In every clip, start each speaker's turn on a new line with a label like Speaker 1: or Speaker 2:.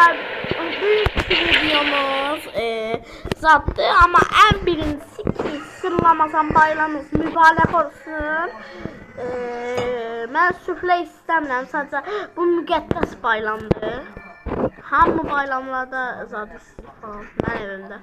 Speaker 1: dostlar büyük videomuz e, zattı ama en birincisi ki sırlamasam bayramımız mübarek olsun. E, ben süfle istəmirəm sadəcə bu müqəddəs bayramdır. Hamı bayramlarda zad istəyir falan. Mən evimdə.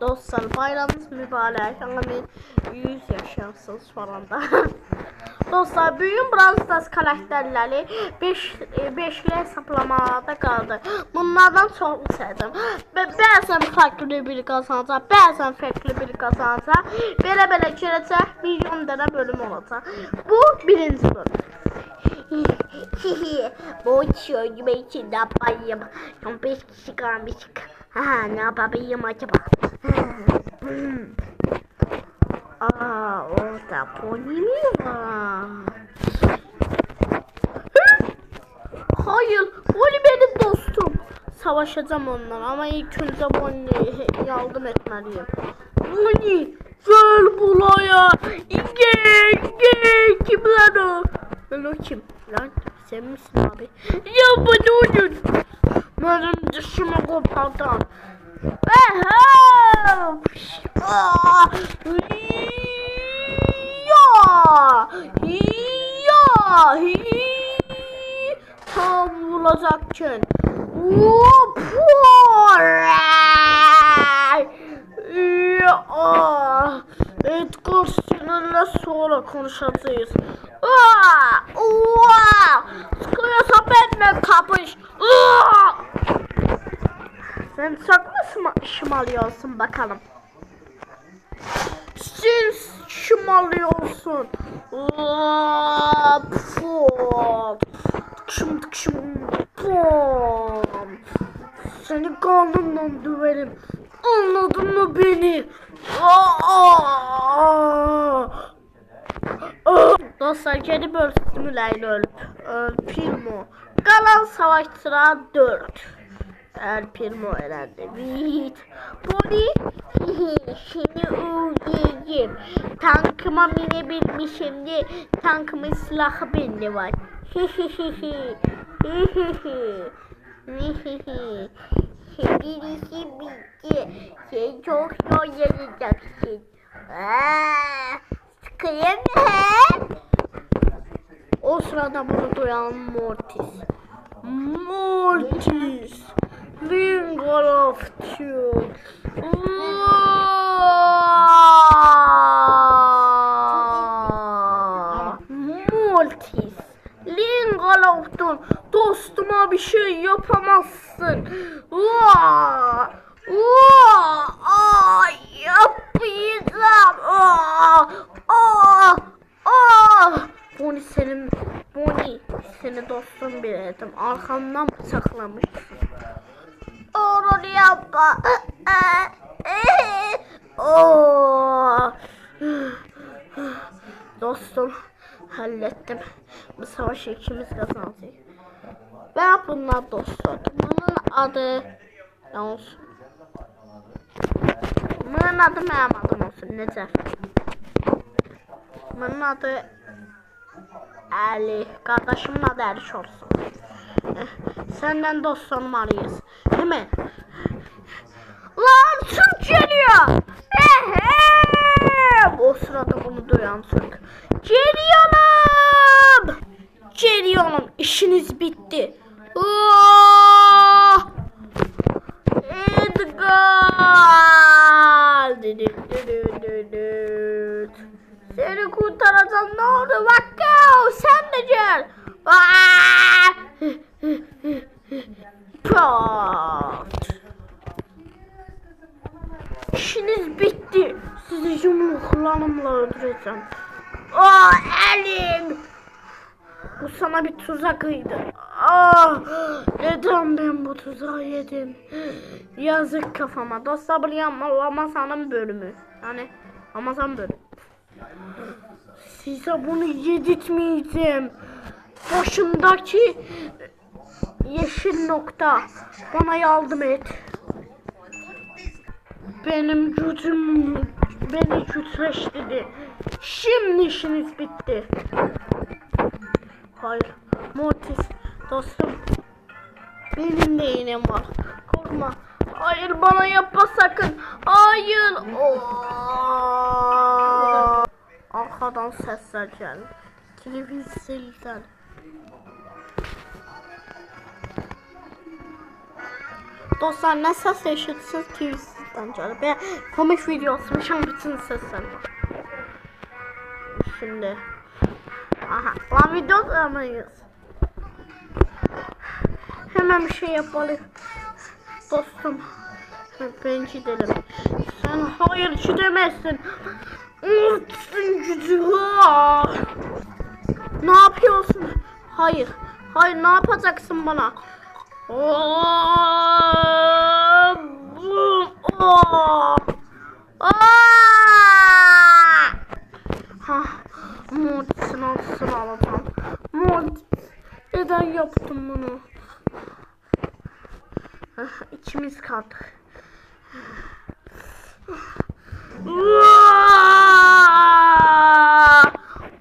Speaker 1: Dostlar bayramınız mübarek. Amin 100 yaşarsınız falan da. Dostlar büyüyün Brawl Stars karakterleri 5 5'li hesaplamada kaldı. Bunlardan çok sevdim. Ve bazen farklı biri kazanacak, bazen farklı biri kazanacak. Böyle böyle girecek milyon tane bölüm olacak. Bu birinci bölüm. Bu çocuğum için ne yapayım? 15 kişi kalmış. Ha, ne yapayım acaba? Var? Hı? Hayır, pony benim dostum. Savaşacağım onunla ama ilk önce Bonnie'ye yardım etmeliyim. Bonnie, gel buraya. Gel, gel. Kim lan o? Lan o kim? Lan sen misin abi? Ya bana olun. Benim dışımı kopartan. Aha! Aa! Ya! Ya! Tam vuracakken. Edgar seninle sonra konuşacağız. Sıkıyorsa benimle kapış. Sen mu şıma- şımalıyorsun bakalım? Sen puf. Tıkşım tıkşım. Seni karnından döverim. Anladın mı beni? Dostlar kedi bölümüyle ölüp Primo. Kalan savaşçılar 4. El Primo elendi. Vit. Pony. Şimdi. Tankıma binebilmişim de tankımın silahı bende var. Birisi bitti. Sen çok zorlanacaksın. Aa, Sıkayım mı? O sırada bunu duyan Mortis. Mortis. Finger of Two. Mortis. Lingalof'tun dostuma bir şey yapamazsın. Aa, aa, aa, yapmayacağım. Aa, aa, aa. Bonnie senin, Bonnie seni dostum bilirdim. Arkamdan bıçaklamışsın. Onu yapma. Oo. Dostum hallettim. Bu savaşı ikimiz kazanacak. Ben bunlar dostum. Bunun adı ne olsun? Bunun adı benim adım olsun. Necef. Bunun adı Ali. Kardeşimin adı Eriş olsun. Eh, Senden dost olmalıyız. Hemen. Lan Türk geliyor. O sırada bunu duyan Türk. Geliyorum. Geliyorum. İşiniz bitti. Aa! Edgar. Düdüt, düdüt, düdüt. Seni kurtaracağım ne oldu? Vakko sen de gel. Aa! Pat. İşiniz bitti. Sizi yumruklarımla öldüreceğim. Aa elim. Bu sana bir tuzakıydı. Ah, neden ben bu tuzağı yedim? Yazık kafama. Dostlar bu Ramazan'ın bölümü. Yani Ramazan bölümü. Size bunu yedirtmeyeceğim. Başımdaki yeşil nokta. Bana yardım et. Benim gücüm beni güçleştirdi. Şimdi işiniz bitti. Hayır. Mortis dostum Benim de iğnem var. Korkma. Hayır bana yapma sakın. Hayır. Oo. Arkadan sesler geldi. Televizyondan. Dostlar ne ses eşitsiniz TV'den canım. Ben komik video atmışım bütün var. Şimdi. Aha. Lan video atamayız. Hemen bir şey yapalım. Dostum. Ben gidelim. Sen hayır gidemezsin. Unutsun gücü. Ne yapıyorsun? Hayır. Hayır ne yapacaksın bana? Mortis'in altısını alacağım. Mortis, neden yaptım bunu? Ah, İkimiz kaldık.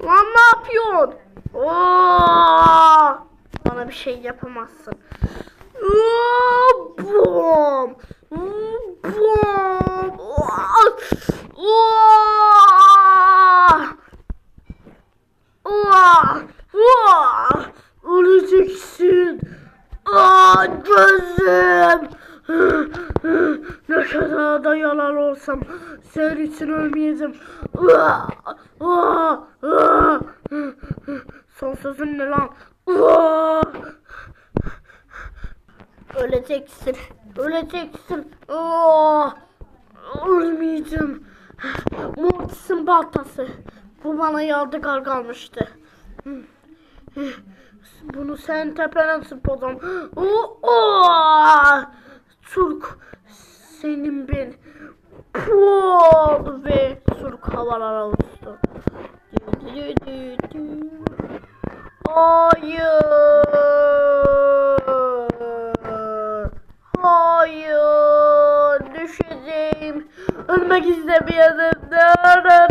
Speaker 1: Lan ne yapıyorsun? Bir şey yapamazsın. Bom! Bom! Öleceksin. Aa, gözüm. Ne kadar da yalan olsam senin için ölmeyeceğim. Son sözün ne lan? Öleceksin. Öleceksin. Aa, ölmeyeceğim. Mortis'in baltası. Bu bana yadigar kalmıştı. Bunu sen tepene sıpalım. Oo, Türk senin ben. Pol ve Türk havalara uçtu. Hayır. Ölmek istemiyorum. Nara nara.